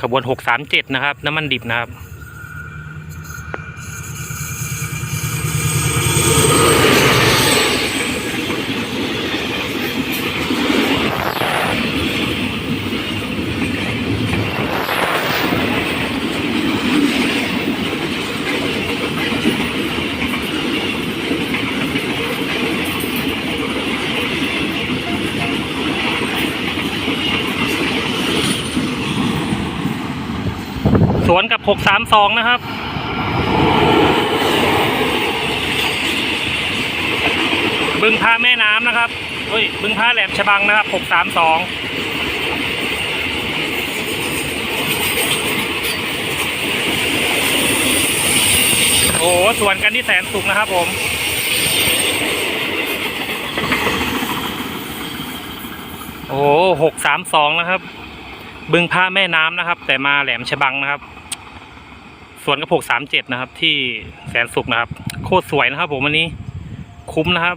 ขบวน 637 นะครับ น้ำมันดิบนะครับ สวนกับ 632 นะครับ บึงพาแม่น้ำนะครับเฮ้ยบึงพาแหลมฉบังนะครับ 632โอ้โหสวนกันที่แสนสุขนะครับผม โอ้หกสามสองนะครับ บึงพระแม่น้ำนะครับ แต่มาแหลมฉบังนะครับสวนกระโปกสามเจ็ดนะครับ ที่แสนสุขนะครับ โคตรสวยนะครับ ผมวันนี้คุ้มนะครับ